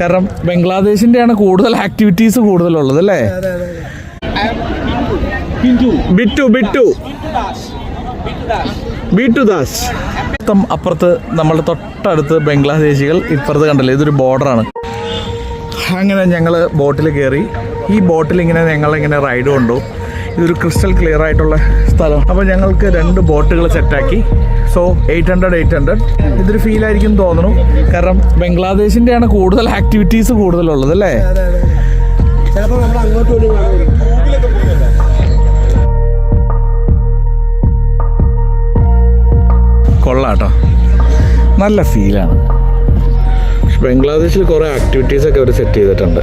കാരണം ബംഗ്ലാദേശിന്റെയാണ് കൂടുതൽ ആക്ടിവിറ്റീസ് കൂടുതലുള്ളത് അല്ലേ? ബിറ്റു മൊത്തം അപ്പുറത്ത് നമ്മുടെ തൊട്ടടുത്ത് ബംഗ്ലാദേശികൾ ഇപ്പുറത്ത് കണ്ടല്ലേ ഇതൊരു ബോർഡറാണ്. അങ്ങനെ ഞങ്ങൾ ബോട്ടിൽ കയറി. ഈ ബോട്ടിൽ ഇങ്ങനെ ഞങ്ങൾ ഇങ്ങനെ റൈഡ് കൊണ്ടു. ഇതൊരു ക്രിസ്റ്റൽ ക്ലിയർ ആയിട്ടുള്ള സ്ഥലം. അപ്പോൾ ഞങ്ങൾക്ക് രണ്ട് ബോട്ടുകൾ സെറ്റാക്കി so eight hundred eight hundred ഇതൊരു ഫീൽ ആയിരിക്കും തോന്നുന്നു. കാരണം ബംഗ്ലാദേശിന്റെയാണ് കൂടുതൽ ആക്ടിവിറ്റീസ് കൂടുതലുള്ളത് അല്ലേ? നമ്മൾ അങ്ങോട്ട് കൊള്ളാട്ടോ നല്ല ഫീലാണ് ബംഗ്ലാദേശിൽ കുറേ ആക്ടിവിറ്റീസ് ഒക്കെ അവർ സെറ്റ് ചെയ്തിട്ടുണ്ട്.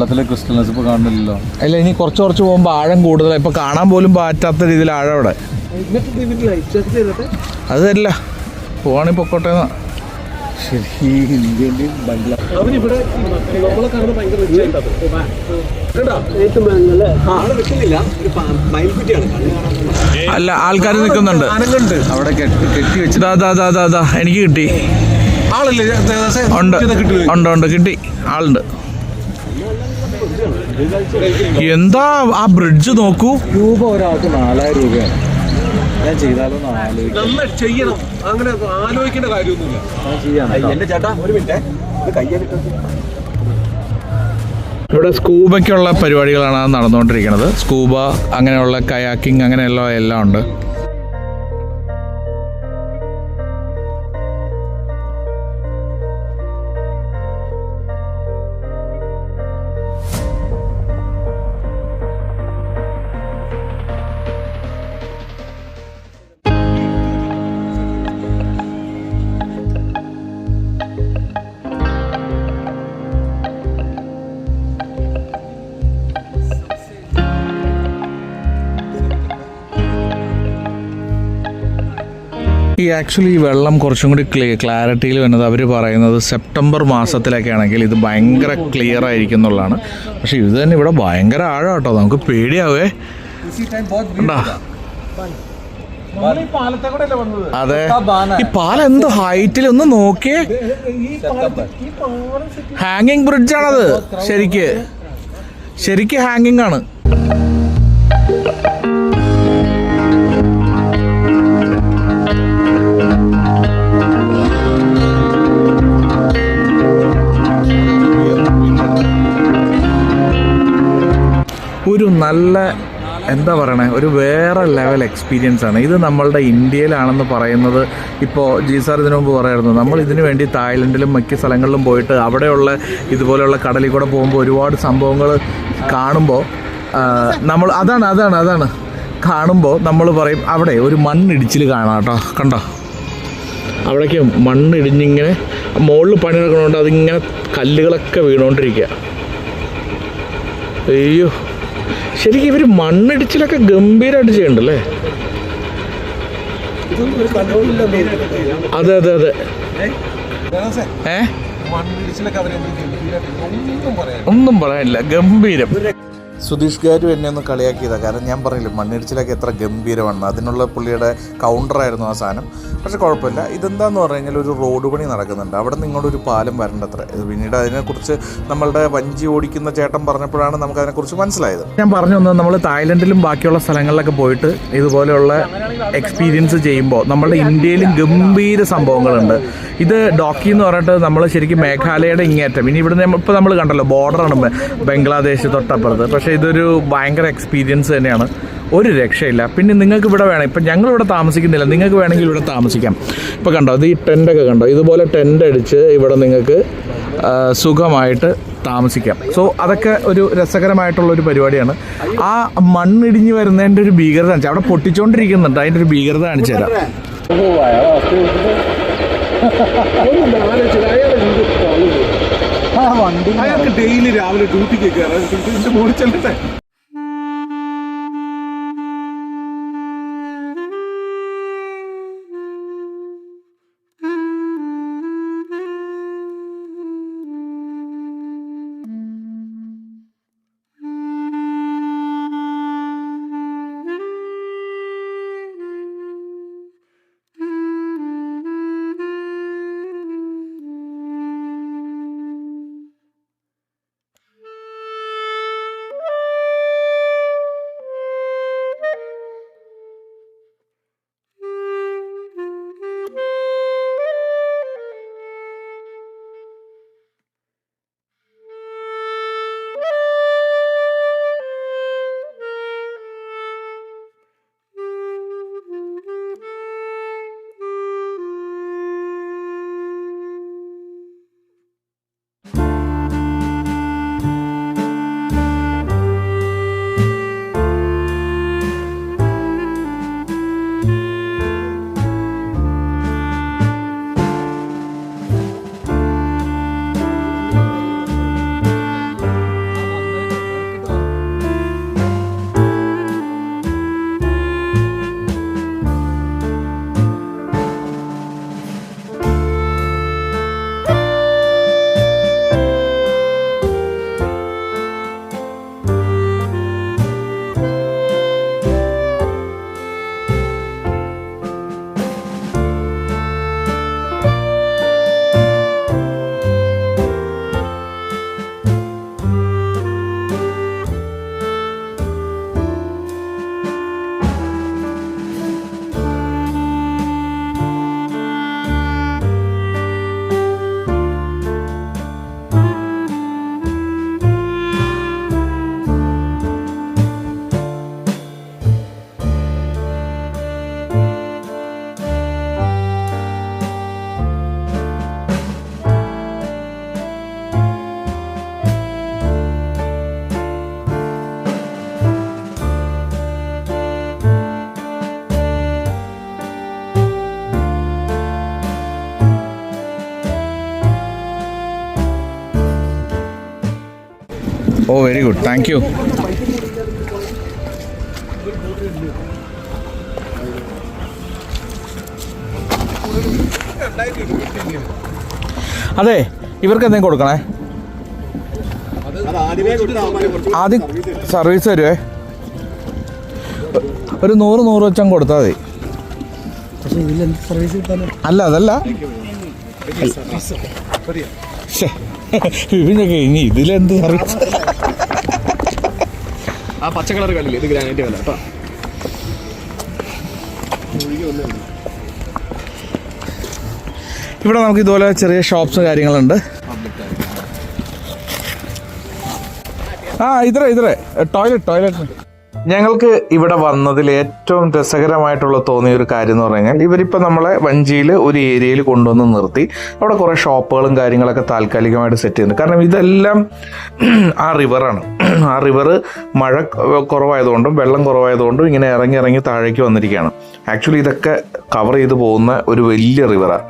വെള്ളത്തിലെ ക്രിസ്റ്റൽനെസ് ഇപ്പൊ കാണുന്നില്ലല്ലോ. അല്ല ഇനി കുറച്ച് കുറച്ച് പോകുമ്പോൾ ആഴം കൂടുതൽ ഇപ്പൊ കാണാൻ പോലും പറ്റാത്ത രീതിയിൽ ആഴം അവിടെ. അത് തരില്ല. പോവാണെങ്കിൽ പൊക്കോട്ടെ എന്നാ. ശരി ഈ അല്ല ആൾക്കാർ നിൽക്കുന്നുണ്ട്. അവിടെ കെട്ടി വെച്ച് എനിക്ക് കിട്ടി. ആളല്ലേ? ഉണ്ട്. ഉണ്ട് ഉണ്ട് കിട്ടി. ആളുണ്ട്. എന്താ ആ ബ്രിഡ്ജ് നോക്കൂ? രൂപ ഒരാൾക്ക് നാലായിരം രൂപയാണ്. ഞാൻ ചെയ്താലൊന്ന് ആലോചിക്കാം. നന്നായി ചെയ്യണം. അങ്ങനെ ആലോചിക്കേണ്ട കാര്യമൊന്നുമില്ല. ഞാൻ ചെയ്യാം എന്റെ ചേട്ടാ ഒരു മിനിറ്റ്. ഇത് കയ്യാലിട്ട് ഇവിടെ സ്കൂബയ്ക്കുള്ള പരിപാടികളാണ് നടന്നുകൊണ്ടിരിക്കുന്നത്. സ്കൂബ അങ്ങനെയുള്ള കയാക്കിംഗ് അങ്ങനെയുള്ള എല്ലാം ഉണ്ട്. ഈ ആക്ച്വലി ഈ വെള്ളം കുറച്ചും കൂടി ക്ലിയർ ക്ലാരിറ്റിയിൽ വരുന്നത് അവർ പറയുന്നത് സെപ്റ്റംബർ മാസത്തിലൊക്കെ ആണെങ്കിൽ ഇത് ഭയങ്കര ക്ലിയർ ആയിരിക്കും എന്നുള്ളതാണ്. പക്ഷെ ഇത് തന്നെ ഇവിടെ ഭയങ്കര ആഴം കേട്ടോ നമുക്ക് പേടിയാവേ. അതെ. ഈ പാലം എന്ത് ഹൈറ്റിൽ ഒന്ന് നോക്കിയേ. ഹാങ്ങിങ് ബ്രിഡ്ജ് ആണത്. ശരിക്ക്. ശരിക്ക് ഹാങ്ങിങ് ആണ്. ഒരു നല്ല എന്താ പറയണേ ഒരു വേറെ ലെവൽ എക്സ്പീരിയൻസ് ആണ്. ഇത് നമ്മളുടെ ഇന്ത്യയിലാണെന്ന് പറയുന്നത് ഇപ്പോൾ ജി സാർ ഇതിനു മുമ്പ് പറയായിരുന്നു. നമ്മൾ ഇതിനു വേണ്ടി തായ്ലൻഡിലും മിക്ക സ്ഥലങ്ങളിലും പോയിട്ട് അവിടെയുള്ള ഇതുപോലെയുള്ള കടലിൽ കൂടെ പോകുമ്പോൾ ഒരുപാട് സംഭവങ്ങൾ കാണുമ്പോൾ നമ്മൾ അതാണ് അതാണ് അതാണ്. കാണുമ്പോൾ നമ്മൾ പറയും അവിടെ ഒരു മണ്ണിടിച്ചിൽ കാണാം കേട്ടോ കണ്ടോ? അവിടേക്ക് മണ്ണിടിഞ്ഞിങ്ങനെ മുകളിൽ പണി നടക്കണോണ്ട് അതിങ്ങനെ കല്ലുകളൊക്കെ വീണുകൊണ്ടിരിക്കുക അയ്യോ. ശരിക്കും ഇവർ മണ്ണിടിച്ചിലൊക്കെ ഗംഭീരമായിട്ട് ചെയ്യണ്ടല്ലേ? അതെ അതെ അതെ. ഏ? ഒന്നും പറയാനില്ല. ഗംഭീരം. സുധീഷ് ഗാരു എന്നെ ഒന്ന് കളിയാക്കിയതാണ് കാരണം ഞാൻ പറഞ്ഞില്ല മണ്ണിടിച്ചിലൊക്കെ എത്ര ഗംഭീരമാണ്. അതിനുള്ള പുള്ളിയുടെ കൗണ്ടറായിരുന്നു ആ സാധനം. പക്ഷെ കുഴപ്പമില്ല. ഇതെന്താന്ന് പറഞ്ഞു കഴിഞ്ഞാൽ ഒരു റോഡ് പണി നടക്കുന്നുണ്ട്. അവിടെ നിന്ന് ഇങ്ങോട്ട് ഒരു പാലം വരേണ്ടത്ര. പിന്നീട് അതിനെക്കുറിച്ച് നമ്മളുടെ വഞ്ചി ഓടിക്കുന്ന ചേട്ടൻ പറഞ്ഞപ്പോഴാണ് നമുക്ക് അതിനെക്കുറിച്ച് മനസ്സിലായത്. ഞാൻ പറഞ്ഞു വന്നത് നമ്മൾ തായ്ലൻഡിലും ബാക്കിയുള്ള സ്ഥലങ്ങളിലൊക്കെ പോയിട്ട് ഇതുപോലെയുള്ള എക്സ്പീരിയൻസ് ചെയ്യുമ്പോൾ നമ്മുടെ ഇന്ത്യയിലും ഗംഭീര സംഭവങ്ങളുണ്ട്. ഇത് ഡോക്കി എന്ന് പറഞ്ഞിട്ട് നമ്മൾ ശരിക്കും മേഘാലയയുടെ ഇങ്ങേറ്റം ഇനി ഇവിടെ ഇപ്പോൾ നമ്മൾ കണ്ടല്ലോ ബോർഡറാണ് ബംഗ്ലാദേശ് തൊട്ടപ്പുറത്ത്. പക്ഷേ ഇതൊരു ഭയങ്കര എക്സ്പീരിയൻസ് തന്നെയാണ്. ഒരു രക്ഷയില്ല. പിന്നെ നിങ്ങൾക്ക് ഇവിടെ വേണം. ഇപ്പം ഞങ്ങൾ ഇവിടെ താമസിക്കുന്നില്ല. നിങ്ങൾക്ക് വേണമെങ്കിൽ ഇവിടെ താമസിക്കാം. ഇപ്പോൾ കണ്ടോ ഇത് ഈ ടെന്റൊക്കെ കണ്ടോ? ഇതുപോലെ ടെന്റ് അടിച്ച് ഇവിടെ നിങ്ങൾക്ക് സുഖമായിട്ട് താമസിക്കാം. സോ അതൊക്കെ ഒരു രസകരമായിട്ടുള്ള ഒരു പരിപാടിയാണ്. ആ മണ്ണിടിഞ്ഞ് വരുന്നതിന്റെ ഒരു ഭീകരത കാണിച്ചു അവിടെ പൊട്ടിച്ചുകൊണ്ടിരിക്കുന്നുണ്ട് അതിന്റെ ഒരു ഭീകരത കാണിച്ചു തരാം. അയാൾക്ക് ഡെയിലി രാവിലെ ഡ്യൂട്ടിക്ക് കയറാൻ മുകളിൽ ചെല്ലട്ടെ വെരി ഗുഡ്. Thank you. അതെ ഇവർക്ക് എന്തെങ്കിലും കൊടുക്കണേ? ആദ്യം സർവീസ് തരുവേ. ഒരു നൂറ് നൂറ് വെച്ചാൽ കൊടുത്താൽ മതി. അല്ല അതല്ല. ഇനി ഇതിലെന്ത് സർവീസ് ആ പച്ച കളർ കണ്ടില്ലേ? ഇത് ഗ്രാനൈറ്റ് കല്ല കേട്ടോ. ഇവിടെ നമുക്ക് ഇതുപോലെ ചെറിയ ഷോപ്സ് കാര്യങ്ങളുണ്ട്. ആ ഇതറേ ഇതറേ ടോയ്ലറ്റ് ടോയ്ലറ്റ് ഞങ്ങൾക്ക് ഇവിടെ വന്നതിൽ ഏറ്റവും രസകരമായിട്ടുള്ള തോന്നിയ ഒരു കാര്യം എന്ന് പറഞ്ഞാൽ ഇവരിപ്പോൾ നമ്മളെ വഞ്ചിയിൽ ഒരു ഏരിയയിൽ കൊണ്ടുവന്ന് നിർത്തി. അവിടെ കുറേ ഷോപ്പുകളും കാര്യങ്ങളൊക്കെ താൽക്കാലികമായിട്ട് സെറ്റ് ചെയ്യുന്നുണ്ട്. കാരണം ഇതെല്ലാം ആ റിവറാണ് ആ റിവർ മഴ കുറവായതുകൊണ്ടും വെള്ളം കുറവായതുകൊണ്ടും ഇങ്ങനെ ഇറങ്ങി ഇറങ്ങി താഴേക്ക് വന്നിരിക്കുകയാണ്. ആക്ച്വലി ഇതൊക്കെ കവർ ചെയ്ത് പോകുന്ന ഒരു വലിയ റിവറാണ്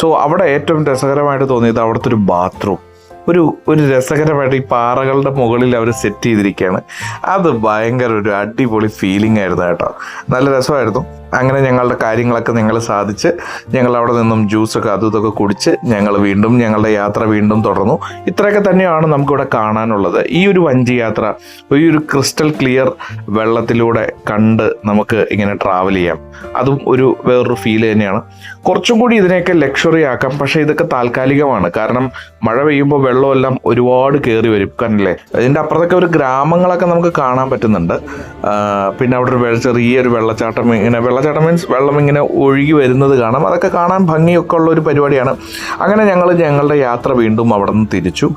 സോ അവിടെ ഏറ്റവും രസകരമായിട്ട് തോന്നിയത് അവിടുത്തെ ഒരു ബാത്റൂം ഒരു ഒരു രസകരമായിട്ട് ഈ പാറകളുടെ മുകളിൽ അവർ സെറ്റ് ചെയ്തിരിക്കുകയാണ്. അത് ഭയങ്കര ഒരു അടിപൊളി ഫീലിംഗ് ആയിരുന്നു കേട്ടോ. നല്ല രസമായിരുന്നു. അങ്ങനെ ഞങ്ങളുടെ കാര്യങ്ങളൊക്കെ ഞങ്ങൾ സാധിച്ച് ഞങ്ങൾ അവിടെ നിന്നും ജ്യൂസൊക്കെ അതും ഇതൊക്കെ കുടിച്ച് ഞങ്ങൾ വീണ്ടും ഞങ്ങളുടെ യാത്ര വീണ്ടും തുടർന്നു. ഇത്രയൊക്കെ തന്നെയാണ് നമുക്കിവിടെ കാണാനുള്ളത്. ഈ ഒരു വഞ്ചി യാത്ര ഈ ഒരു ക്രിസ്റ്റൽ ക്ലിയർ വെള്ളത്തിലൂടെ കണ്ട് നമുക്ക് ഇങ്ങനെ ട്രാവൽ ചെയ്യാം. അതും ഒരു വേറൊരു ഫീൽ തന്നെയാണ്. കുറച്ചും കൂടി ഇതിനെയൊക്കെ ലക്ഷറി ആക്കാം. പക്ഷേ ഇതൊക്കെ താൽക്കാലികമാണ്. കാരണം മഴ പെയ്യുമ്പോൾ വെള്ളമെല്ലാം ഒരുപാട് കയറി വരും. കണ്ടില്ലേ? അതിന്റെ അപ്പുറത്തൊക്കെ ഒരു ഗ്രാമങ്ങളൊക്കെ നമുക്ക് കാണാൻ പറ്റുന്നുണ്ട്. പിന്നെ അവിടെ ഒരു ചെറിയൊരു വെള്ളച്ചാട്ടം ഇങ്ങനെ വെള്ളച്ചാട്ടം മീൻസ് വെള്ളം ഇങ്ങനെ ഒഴുകി വരുന്നത് കാണാം. അതൊക്കെ കാണാൻ ഭംഗിയൊക്കെ ഉള്ള ഒരു പരിപാടിയാണ്. അങ്ങനെ ഞങ്ങൾ ഞങ്ങളുടെ യാത്ര വീണ്ടും അവിടെ നിന്ന് തിരിച്ചു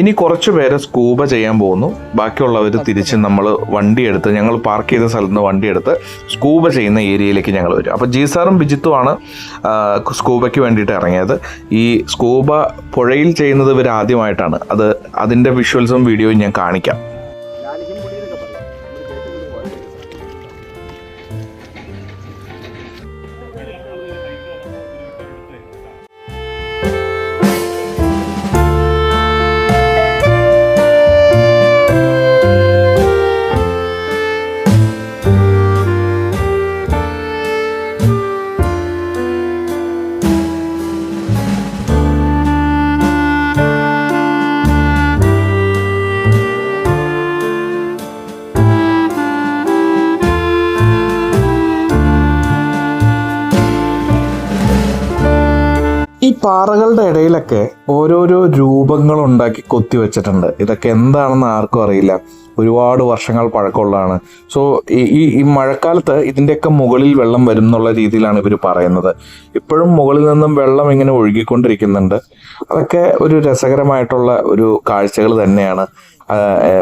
ഇനി കുറച്ച് പേരെ സ്കൂബ ചെയ്യാൻ പോകുന്നു. ബാക്കിയുള്ളവർ തിരിച്ച് നമ്മൾ വണ്ടി എടുത്ത് ഞങ്ങൾ പാർക്ക് ചെയ്ത സ്ഥലത്ത് നിന്ന് വണ്ടി എടുത്ത് സ്കൂബ ചെയ്യുന്ന ഏരിയയിലേക്ക് ഞങ്ങൾ വരും. അപ്പോൾ ജീസാറും ബിജിത്തുമാണ് വിജിത്തുമാണ് സ്കൂബയ്ക്ക് വേണ്ടിയിട്ട് ഇറങ്ങിയത്. ഈ സ്കൂബ പുഴയിൽ ചെയ്യുന്നത് ഇവർ ആദ്യമായിട്ടാണ്. അത് അതിന്റെ വിഷ്വൽസും വീഡിയോയും ഞാൻ കാണിക്കാം. പാറകളുടെ ഇടയിലൊക്കെ ഓരോരോ രൂപങ്ങൾ ഉണ്ടാക്കി കൊത്തി വെച്ചിട്ടുണ്ട്. ഇതൊക്കെ എന്താണെന്ന് ആർക്കും അറിയില്ല. ഒരുപാട് വർഷങ്ങൾ പഴക്കമുള്ളതാണ്. സോ ഈ ഈ- മഴക്കാലത്ത് ഇതിന്റെയൊക്കെ മുകളിൽ വെള്ളം വരും എന്നുള്ള രീതിയിലാണ് ഇവർ പറയുന്നത്. ഇപ്പോഴും മുകളിൽ നിന്നും വെള്ളം ഇങ്ങനെ ഒഴുകിക്കൊണ്ടിരിക്കുന്നുണ്ട്. അതൊക്കെ ഒരു രസകരമായിട്ടുള്ള ഒരു കാഴ്ചകൾ തന്നെയാണ്.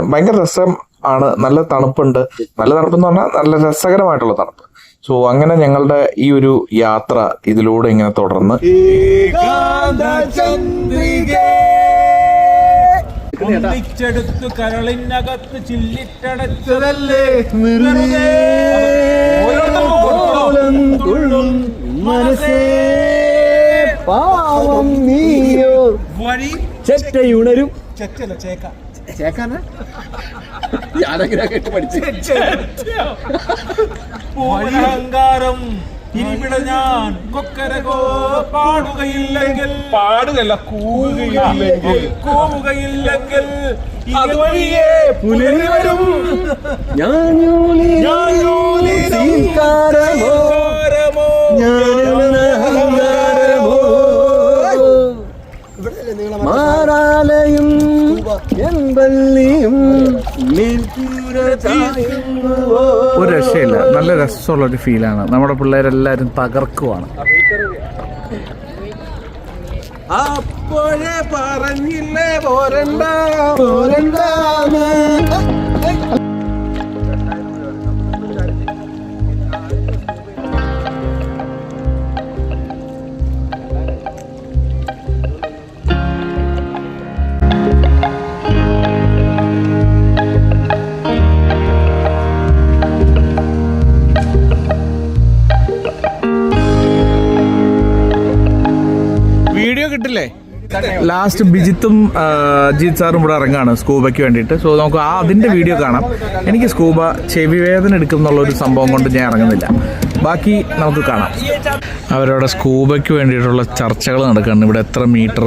ഭയങ്കര രസം ആണ്. നല്ല തണുപ്പുണ്ട്. നല്ല തണുപ്പ് എന്ന് പറഞ്ഞാൽ നല്ല രസകരമായിട്ടുള്ള തണുപ്പ്. സോ അങ്ങനെ ഞങ്ങളുടെ ഈ ഒരു യാത്ര ഇതിലൂടെ ഇങ്ങനെ തുടർന്ന്. ഒന്നിച്ചെടുത്തു കരളിനകത്ത് ചില്ലിട്ടടച്ചതല്ലേ? മനസ്സേ. പാവം നീയോ. വഴി ചെറ്റയുണരും. ചെറ്റല്ല ചേക്ക. ചേക്കാന? ഞാനങ്ങനെ കേട്ട് പഠിച്ചു. അഹങ്കാരം ഇനിവിടെ ഞാൻ കൊക്കരകോ പാടുകയില്ലെങ്കിൽ പാടുകയല്ല കൂവുകയില്ലെങ്കിൽ. കൂവുകയില്ലെങ്കിൽ. അതുവഴിയേ പുലരി വരും. ഞാനൂലി സീതാരമോ സീതാരമോ ഞാനൊരഹങ്കാരമോ? മാറാലയും എൻ ഒരു രക്ഷയില്ല. നല്ല രസമുള്ള ഒരു ഫീലാണ്. നമ്മുടെ പിള്ളേരെല്ലാവരും തകർക്കുവാണ്. അപ്പോഴേ പറഞ്ഞില്ലേ പോരണ്ട പോരണ്ടാന്ന്. ലാസ്റ്റ് ബിജിത്തും ജിത് അജിത് സാറും ഇവിടെ ഇറങ്ങാണ് സ്കൂബയ്ക്ക് വേണ്ടിയിട്ട്. സോ നമുക്ക് ആ അതിന്റെ വീഡിയോ കാണാം. എനിക്ക് സ്കൂബ ചെവി വേദന എടുക്കും എന്നുള്ള ഒരു സംഭവം കൊണ്ട് ഞാൻ ഇറങ്ങുന്നില്ല. ബാക്കി നമുക്ക് കാണാം. അവരവിടെ സ്കൂബയ്ക്ക് വേണ്ടിയിട്ടുള്ള ചർച്ചകൾ നടക്കുകയാണ് ഇവിടെ എത്ര മീറ്റർ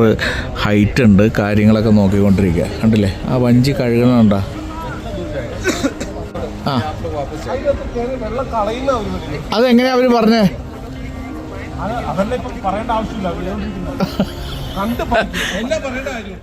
ഹൈറ്റ് ഉണ്ട് കാര്യങ്ങളൊക്കെ നോക്കിക്കൊണ്ടിരിക്കുക. കണ്ടില്ലേ? ആ വഞ്ചി കഴുകണുണ്ടോ? ആ. അതെങ്ങനെയാ അവർ പറഞ്ഞേ? അതല്ല ഇപ്പം പറയേണ്ട ആവശ്യമില്ല. കണ്ട്. എല്ലാം പറയേണ്ട കാര്യം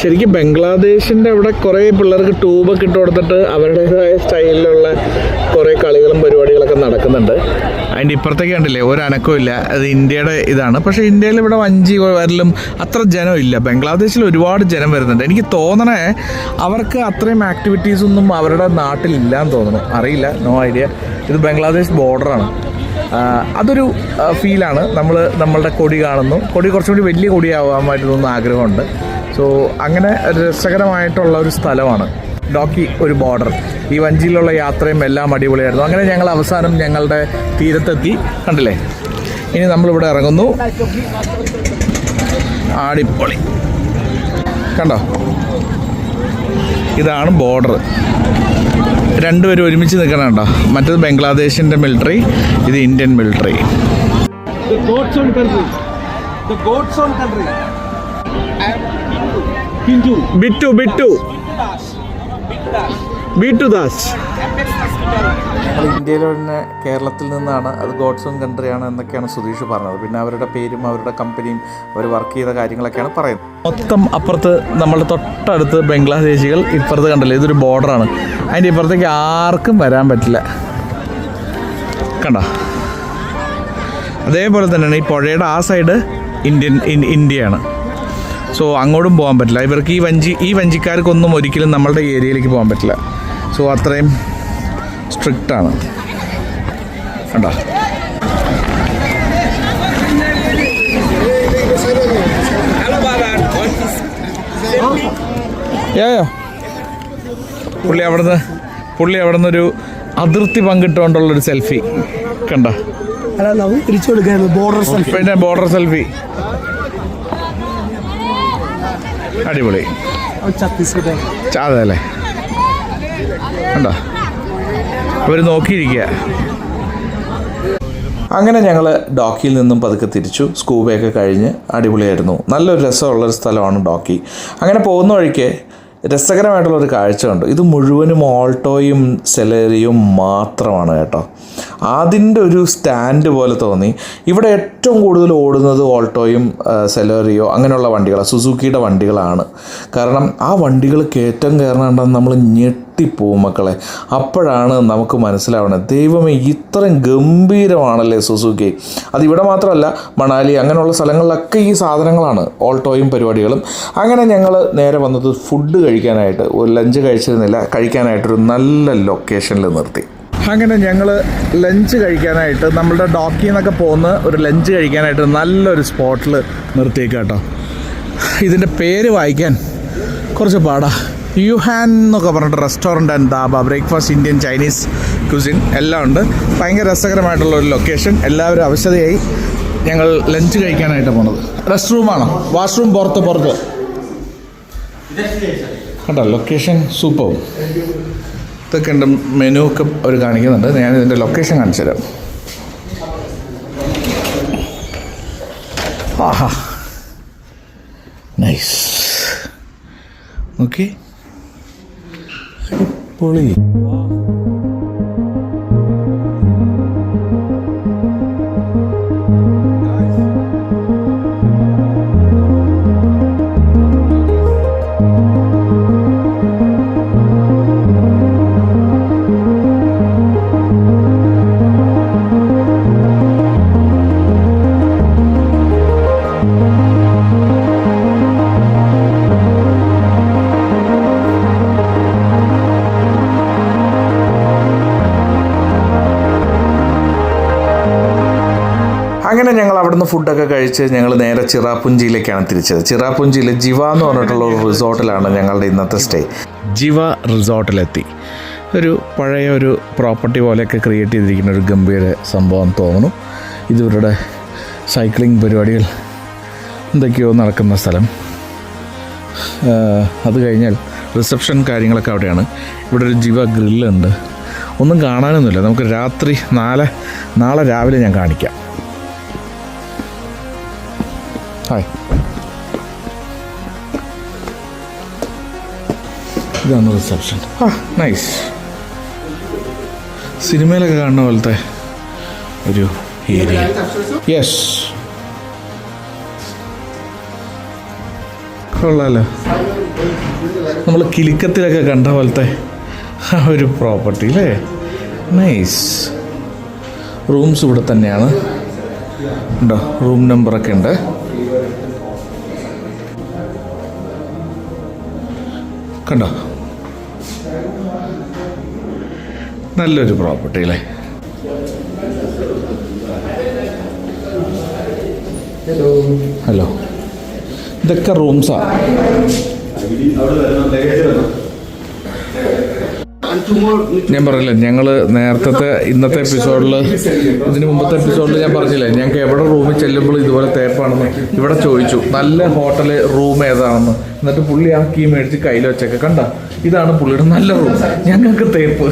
ശരിക്കും ബംഗ്ലാദേശിന്റെ അവിടെ കുറേ പിള്ളേർക്ക് ട്യൂബൊക്കെ ഇട്ട് കൊടുത്തിട്ട് അവരുടേതായ സ്റ്റൈലിലുള്ള കുറേ കളികളും പരിപാടികളൊക്കെ നടക്കുന്നുണ്ട്. അതിന്റെ ഇപ്പുറത്തേക്ക് കണ്ടില്ലേ ഒരു ഇല്ല. അത് ഇന്ത്യയുടെ ഇതാണ്. പക്ഷേ ഇന്ത്യയിൽ ഇവിടെ വഞ്ചി വരലും അത്ര ജനം ഇല്ല. ബംഗ്ലാദേശിൽ ഒരുപാട് ജനം വരുന്നുണ്ട്. എനിക്ക് തോന്നണേ അവർക്ക് അത്രയും ആക്ടിവിറ്റീസ് ഒന്നും അവരുടെ നാട്ടിലില്ലാന്ന് തോന്നുന്നു. അറിയില്ല നോ ഐഡിയ ഇത് ബംഗ്ലാദേശ് ബോർഡറാണ് അതൊരു ഫീലാണ് നമ്മൾ നമ്മളുടെ കൊടി കാണുന്നു. കൊടി കുറച്ചും കൂടി വലിയ കൊടിയാവാൻ തോന്നുന്ന ആഗ്രഹമുണ്ട്. സോ അങ്ങനെ രസകരമായിട്ടുള്ള ഒരു സ്ഥലമാണ്. ഡോക്കി ഒരു ബോർഡർ ഈ വഞ്ചിയിലുള്ള യാത്രയും എല്ലാം അടിപൊളിയായിരുന്നു. അങ്ങനെ ഞങ്ങൾ അവസാനം ഞങ്ങളുടെ തീരത്തെത്തി. കണ്ടില്ലേ? ഇനി നമ്മളിവിടെ ഇറങ്ങുന്നു. ആടിപ്പൊളി കണ്ടോ? ഇതാണ് ബോർഡർ രണ്ടുപേരും ഒരുമിച്ച് നിൽക്കണം കേട്ടോ. മറ്റത് ബംഗ്ലാദേശിന്റെ മിലിറ്ററി ഇത് Indian military The goats own country. The own country. Bittu Bittu Bittu Das ഇന്ത്യയിൽ തന്നെ കേരളത്തിൽ നിന്നാണ് അത് ഗോഡ്സ് ഓൺ കൺട്രിയാണ് എന്നൊക്കെയാണ് സുധീഷ് പറഞ്ഞത്. പിന്നെ അവരുടെ പേരും അവരുടെ കമ്പനിയും അവർ വർക്ക് ചെയ്ത കാര്യങ്ങളൊക്കെയാണ് പറയുന്നത്. മൊത്തം അപ്പുറത്ത് നമ്മുടെ തൊട്ടടുത്ത് ബംഗ്ലാദേശികൾ ഇപ്പുറത്ത് കണ്ടല്ലോ ഇതൊരു ബോർഡറാണ് അതിന്റെ ഇപ്പുറത്തേക്ക് ആർക്കും വരാൻ പറ്റില്ല. കണ്ടോ? അതേപോലെ തന്നെയാണ് ഈ പുഴയുടെ ആ സൈഡ് ഇന്ത്യൻ ഇന്ത്യയാണ്. സോ അങ്ങോട്ടും പോകാൻ പറ്റില്ല. ഇവർക്ക് ഈ വഞ്ചി ഈ വഞ്ചിക്കാർക്കൊന്നും ഒരിക്കലും നമ്മളുടെ ഏരിയയിലേക്ക് പോകാൻ പറ്റില്ല. സോ അത്രയും സ്ട്രിക്റ്റ് ആണ്. കണ്ടോ? ഏയോ പുള്ളി അവിടുന്ന് പുള്ളി അവിടുന്ന് ഒരു അതിർത്തി പങ്കിട്ടുകൊണ്ടുള്ളൊരു സെൽഫി കണ്ടോ? പിന്നെ ബോർഡർ സെൽഫി അടിപൊളി. ഛത്തീസ്ഗഡ് അതെ അല്ലേ കണ്ടോ? അവർ നോക്കിയിരിക്കുക. അങ്ങനെ ഞങ്ങൾ ഡോക്കിയിൽ നിന്നും പതുക്കെ തിരിച്ചു. സ്കൂബയൊക്കെ കഴിഞ്ഞ് അടിപൊളിയായിരുന്നു. നല്ലൊരു രസമുള്ളൊരു സ്ഥലമാണ് ഡോക്കി. അങ്ങനെ പോകുന്ന വഴിക്ക് രസകരമായിട്ടുള്ള ഒരു കാഴ്ച ഉണ്ട് ഇത് മുഴുവനും ഓൾട്ടോയും സെലറിയും മാത്രമാണ് കേട്ടോ. അതിന്റെ ഒരു സ്റ്റാൻഡ് പോലെ തോന്നി. ഇവിടെ ഏറ്റവും കൂടുതൽ ഓടുന്നത് ഓൾട്ടോയും സെലറിയോ അങ്ങനെയുള്ള വണ്ടികളാണ് സുസുക്കിയുടെ വണ്ടികളാണ്. കാരണം ആ വണ്ടികൾ കയറ്റം കയറണമെന്ന് നമ്മൾ ഞെട്ടിപ്പോവും മക്കളെ. അപ്പോഴാണ് നമുക്ക് മനസ്സിലാവുന്നത് ദൈവമേ ഇത്രയും ഗംഭീരമാണല്ലേ സുസുക്കി? അതിവിടെ മാത്രമല്ല മണാലി അങ്ങനെയുള്ള സ്ഥലങ്ങളിലൊക്കെ ഈ സാധനങ്ങളാണ് ഓൾട്ടോയും പരിപാടികളും. അങ്ങനെ ഞങ്ങൾ നേരെ വന്നത് ഫുഡ് കഴിക്കാനായിട്ട് ഒരു ലഞ്ച് കഴിച്ചിരുന്നില്ല കഴിക്കാനായിട്ടൊരു നല്ല ലൊക്കേഷനിൽ നിർത്തി. അങ്ങനെ ഞങ്ങൾ ലഞ്ച് കഴിക്കാനായിട്ട് നമ്മളുടെ ഡോക്കിൽ നിന്നൊക്കെ പോകുന്ന ഒരു ലഞ്ച് കഴിക്കാനായിട്ട് നല്ലൊരു സ്പോട്ടിൽ നിർത്തിയേക്കാം കേട്ടോ ഇതിന്റെ പേര് വായിക്കാൻ കുറച്ച് പാടാ. യുഹാൻ എന്നൊക്കെ പറഞ്ഞിട്ട് restaurant and dhaba breakfast Indian Chinese cuisine എല്ലാം ഉണ്ട്. ഭയങ്കര രസകരമായിട്ടുള്ള ഒരു ലൊക്കേഷൻ എല്ലാവരും അവശതയായി ഞങ്ങൾ ലഞ്ച് കഴിക്കാനായിട്ട് പോണത്. റെസ്റ്റ് റൂമാണ് വാഷ്റൂം പുറത്ത് പുറത്ത്. കേട്ടോ ലൊക്കേഷൻ സൂപ്പർ ഇതൊക്കെ ഉണ്ട്. മെനു ഒക്കെ അവർ കാണിക്കുന്നുണ്ട്. ഞാൻ ഇതിന്റെ ലൊക്കേഷൻ കാണിച്ചു തരാം. ആഹാ. നൈസ് ഓക്കെ പൊളി ഫുഡൊക്കെ കഴിച്ച് ഞങ്ങൾ നേരെ ചിറാപുഞ്ചിയിലേക്കാണ് തിരിച്ചത്. ചിറാപുഞ്ചിയിൽ ജിവ എന്ന് പറഞ്ഞിട്ടുള്ള ഒരു റിസോർട്ടിലാണ് ഞങ്ങളുടെ ഇന്നത്തെ സ്റ്റേ. ജിവ റിസോർട്ടിലെത്തി. ഒരു പഴയ ഒരു പ്രോപ്പർട്ടി പോലെയൊക്കെ ക്രിയേറ്റ് ചെയ്തിരിക്കുന്ന ഒരു ഗംഭീര സംഭവം തോന്നുന്നു. ഇതിവരുടെ സൈക്ലിംഗ് പരിപാടികൾ എന്തൊക്കെയോ നടക്കുന്ന സ്ഥലം. അത് കഴിഞ്ഞാൽ റിസപ്ഷൻ കാര്യങ്ങളൊക്കെ അവിടെയാണ്. ഇവിടെ ഒരു ജിവ ഗ്രില്ലുണ്ട്. ഒന്നും കാണാനൊന്നുമില്ല. നമുക്ക് രാത്രി നാളെ നാളെ രാവിലെ ഞാൻ കാണിക്കാം. ഹായ് ഇതാണ് റിസപ്ഷൻ ആ നൈസ് സിനിമയിലൊക്കെ കാണുന്ന പോലത്തെ ഒരു ഏരിയ യെസ് കൊള്ളാലോ. നമ്മൾ കിലുക്കത്തിലൊക്കെ കണ്ട പോലത്തെ ഒരു പ്രോപ്പർട്ടി അല്ലേ നൈസ് റൂംസ് ഇവിടെ തന്നെയാണ്. ഉണ്ടോ? റൂം നമ്പറൊക്കെ ഉണ്ട്. കണ്ടോ? നല്ലൊരു പ്രോപ്പർട്ടി അല്ലേ ഹലോ ഇതൊക്കെ റൂംസാ ഞാൻ പറഞ്ഞില്ലേ ഞങ്ങൾ നേരത്തെ ഇന്നത്തെ എപ്പിസോഡിൽ ഇതിന് മുമ്പത്തെ എപ്പിസോഡിൽ ഞാൻ പറഞ്ഞില്ലേ ഞങ്ങൾക്ക് എവിടെ റൂമിൽ ചെല്ലുമ്പോൾ ഇതുപോലെ തേപ്പാണെന്ന് ഇവിടെ ചോദിച്ചു. നല്ല ഹോട്ടൽ റൂം ഏതാണെന്ന്. എന്നിട്ട് പുള്ളി ആ കീ മേടിച്ച് കയ്യിൽ വെച്ചൊക്കെ. കണ്ട? ഇതാണ് പുള്ളിയുടെ നല്ല റൂം ഞങ്ങൾക്ക് തേപ്പ്.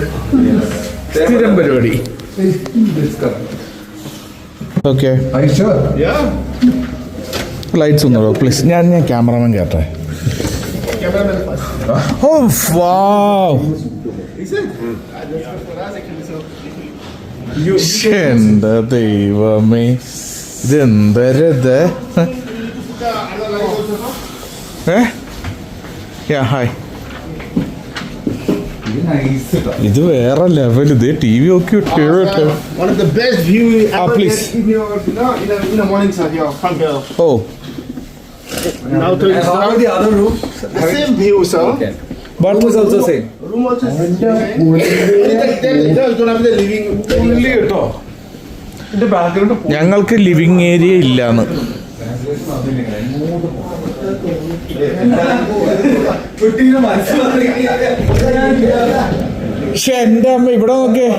സ്ഥിരം പരിപാടി. ഓക്കെ ലൈറ്റ്സ് ഒന്നുള്ളൂ പ്ലീസ് ഞാൻ ഞാൻ ക്യാമറമാൻ കേട്ടെ. ഓ വാവ് എന്റെ ദൈവമേ ഇതെന്തരത് ഏ യാ ഹായ് ഇത് വേറെ ലെവൽ ഇത് ടി വി ഒക്കെ ഇട്ടേ One of the best view Ah, ever please. in your, you in the, morning side, your front ഓ Now to the other room. The same view, sir. But Room is also same. Room also same. ഞങ്ങൾക്ക് living area ഇല്ലാന്ന്. പക്ഷെ എന്റെ അമ്മ ഇവിടെ നോക്കിയേ.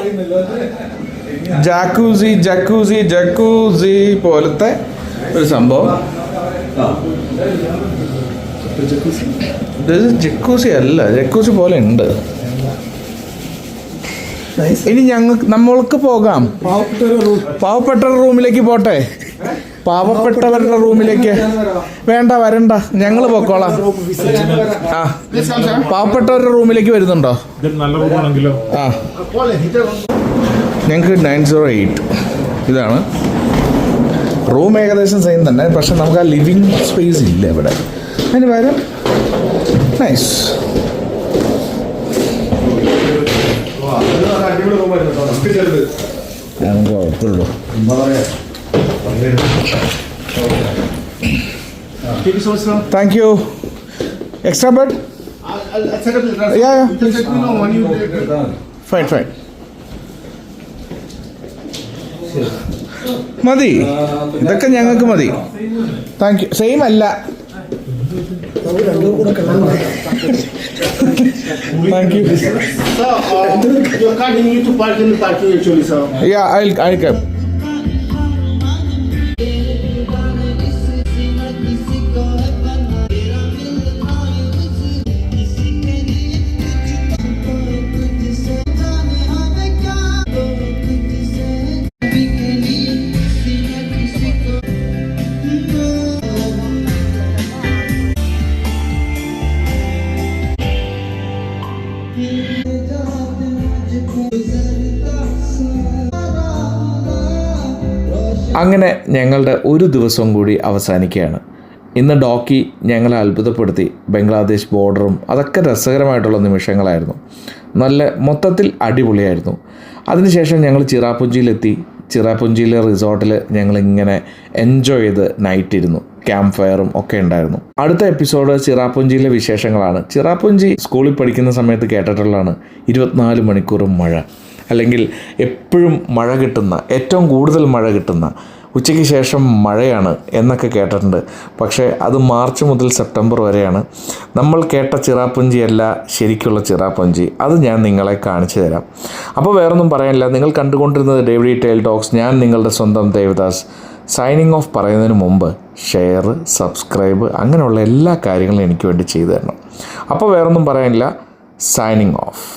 Jacuzzi jacuzzi jacuzzi പോലത്തെ ഒരു സംഭവം. ഇത് ജക്കൂസി അല്ല ജക്കൂസി പോലെ ഉണ്ട്. ഇനി ഞങ്ങൾക്ക് നമ്മൾക്ക് പോകാം. പാവപ്പെട്ട റൂമിലേക്ക് പോട്ടെ? പാവപ്പെട്ടവരുടെ റൂമിലേക്ക്. വേണ്ട വരണ്ട. ഞങ്ങൾ പൊക്കോളാം. ആ. പാവപ്പെട്ടവരുടെ റൂമിലേക്ക് വരുന്നുണ്ടോ? ഇത് നല്ല റൂമാണെങ്കിലോ ആ. ഞങ്ങൾക്ക് നയൻ സീറോ എയ്റ്റ് ഇതാണ്. റൂം ഏകദേശം സെയിം തന്നെ പക്ഷെ നമുക്ക് ആ ലിവിങ് സ്പേസ് ഇല്ല ഇവിടെ. അതിന് പകരം നൈസ് നമുക്ക് കുഴപ്പമുള്ളൂ thank you extra bed. Fine fine മതി. ഇതൊക്കെ ഞങ്ങൾക്ക് മതി. താങ്ക് യു സെയിം അല്ല. Thank you. Sir, uh, your card you to park in the parking actually, sir. Yeah, I'll I'll come. അങ്ങനെ ഞങ്ങളുടെ ഒരു ദിവസം കൂടി അവസാനിക്കുകയാണ്. ഇന്ന് ഡോക്കി ഞങ്ങളെ അത്ഭുതപ്പെടുത്തി. ബംഗ്ലാദേശ് ബോർഡറും അതൊക്കെ രസകരമായിട്ടുള്ള നിമിഷങ്ങളായിരുന്നു. നല്ല മൊത്തത്തിൽ അടിപൊളിയായിരുന്നു. അതിനുശേഷം ഞങ്ങൾ ചിറാപുഞ്ചിയിലെത്തി. ചിറാപുഞ്ചിയിലെ റിസോർട്ടിൽ ഞങ്ങളിങ്ങനെ എൻജോയ് ചെയ്ത് നൈറ്റ് ഇരുന്നു. ക്യാമ്പ് ഫയറും ഒക്കെ ഉണ്ടായിരുന്നു. അടുത്ത എപ്പിസോഡ് ചിറാപുഞ്ചിയിലെ വിശേഷങ്ങളാണ്. ചിറാപുഞ്ചി സ്കൂളിൽ പഠിക്കുന്ന സമയത്ത് കേട്ടിട്ടുള്ളതാണ്. ഇരുപത്തിനാല് മണിക്കൂറും മഴ. അല്ലെങ്കിൽ എപ്പോഴും മഴ കിട്ടുന്ന ഏറ്റവും കൂടുതൽ മഴ കിട്ടുന്ന ഉച്ചയ്ക്ക് ശേഷം മഴയാണ് എന്നൊക്കെ കേട്ടിട്ടുണ്ട്. പക്ഷേ അത് മാർച്ച് മുതൽ സെപ്റ്റംബർ വരെയാണ്. നമ്മൾ കേട്ട ചിറാപ്പുഞ്ചിയല്ല ശരിക്കുള്ള ചിറാപ്പുഞ്ചി അത് ഞാൻ നിങ്ങളെ കാണിച്ചു തരാം. അപ്പോൾ വേറൊന്നും പറയാനില്ല. നിങ്ങൾ കണ്ടുകൊണ്ടിരുന്നത് ഡേവിഡി ടൈൽ ടോക്സ്. ഞാൻ നിങ്ങളുടെ സ്വന്തം ദേവദാസ്. സൈനിങ് ഓഫ് പറയുന്നതിന് മുമ്പ് ഷെയർ സബ്സ്ക്രൈബ് അങ്ങനെയുള്ള എല്ലാ കാര്യങ്ങളും എനിക്ക് വേണ്ടി ചെയ്തു തരണം. അപ്പോൾ വേറൊന്നും പറയാനില്ല. Signing off.